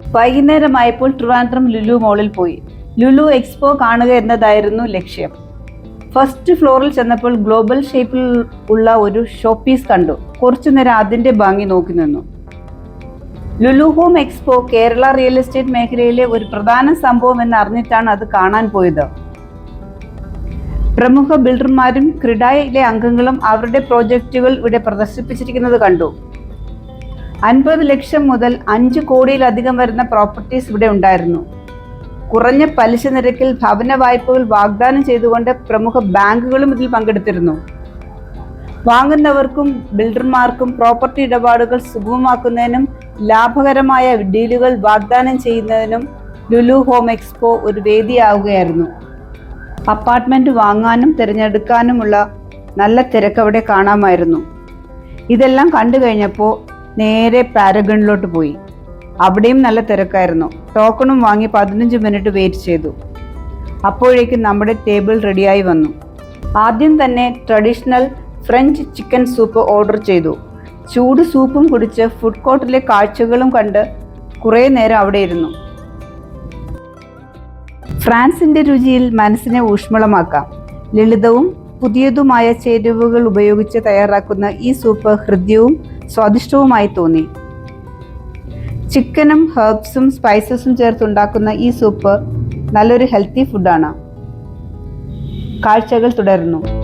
വൈകുന്നേരമായപ്പോൾ ട്രിവാൻഡ്രം ലുലു മോളിൽ പോയി. ലുലു എക്സ്പോ കാണുക എന്നതായിരുന്നു ലക്ഷ്യം. ഫസ്റ്റ് ഫ്ലോറിൽ ചെന്നപ്പോൾ ഗ്ലോബൽ ഷേപ്പിൽ ഉള്ള ഒരു ഷോപ്പീസ് കണ്ടു. കുറച്ചു നേരം അതിന്റെ ഭംഗി നോക്കി നിന്നു. Lulu home expo Kerala real estate മേഖലയിലെ ഒരു പ്രധാന സംഭവം എന്ന് അറിഞ്ഞിട്ടാണ് അത് കാണാൻ പോയത്. പ്രമുഖ ബിൽഡർമാരും ക്രിഡായിലെ അംഗങ്ങളും അവരുടെ പ്രോജക്റ്റുകൾ ഇവിടെ പ്രദർശിപ്പിച്ചിരിക്കുന്നത് കണ്ടു. അൻപത് ലക്ഷം മുതൽ അഞ്ച് കോടിയിലധികം വരുന്ന പ്രോപ്പർട്ടീസ് ഇവിടെ ഉണ്ടായിരുന്നു. കുറഞ്ഞ പലിശ നിരക്കിൽ ഭവന വായ്പകൾ വാഗ്ദാനം ചെയ്തുകൊണ്ട് പ്രമുഖ ബാങ്കുകളും ഇതിൽ പങ്കെടുത്തിരുന്നു. വാങ്ങുന്നവർക്കും ബിൽഡർമാർക്കും പ്രോപ്പർട്ടി ഇടപാടുകൾ സുഗമമാക്കുന്നതിനും ലാഭകരമായ ഡീലുകൾ വാഗ്ദാനം ചെയ്യുന്നതിനും ലുലു ഹോം എക്സ്പോ ഒരു വേദിയാവുകയായിരുന്നു. അപ്പാർട്ട്മെന്റ് വാങ്ങാനും തിരഞ്ഞെടുക്കാനുമുള്ള നല്ല തിരക്കവിടെ കാണാമായിരുന്നു. ഇതെല്ലാം കണ്ടു കഴിഞ്ഞപ്പോൾ നേരെ പാരഗണിലോട്ട് പോയി. അവിടെയും നല്ല തിരക്കായിരുന്നു. ടോക്കണും വാങ്ങി പതിനഞ്ച് മിനിറ്റ് വെയിറ്റ് ചെയ്തു. അപ്പോഴേക്കും നമ്മുടെ ടേബിൾ റെഡിയായി വന്നു. ആദ്യം തന്നെ traditional French chicken soup order ചെയ്തു. ചൂട് സൂപ്പും കുടിച്ച് ഫുഡ് കോർട്ടിലെ കാഴ്ചകളും കണ്ട് കുറേ നേരം അവിടെ ഇരുന്നു. ഫ്രാൻസിന്റെ രുചിയിൽ മനസ്സിനെ ഊഷ്മളമാക്കാം. ലളിതവും പുതിയതുമായ ചേരുവകൾ ഉപയോഗിച്ച് തയ്യാറാക്കുന്ന ഈ സൂപ്പ് ഹൃദ്യവും സ്വാദിഷ്ടവുമായി തോന്നി. ചിക്കനും ഹെർബ്സും സ്പൈസസും ചേർത്തുണ്ടാക്കുന്ന ഈ സൂപ്പ് നല്ലൊരു ഹെൽത്തി ഫുഡാണ് കാഴ്ചകൾ തുടരുന്നു.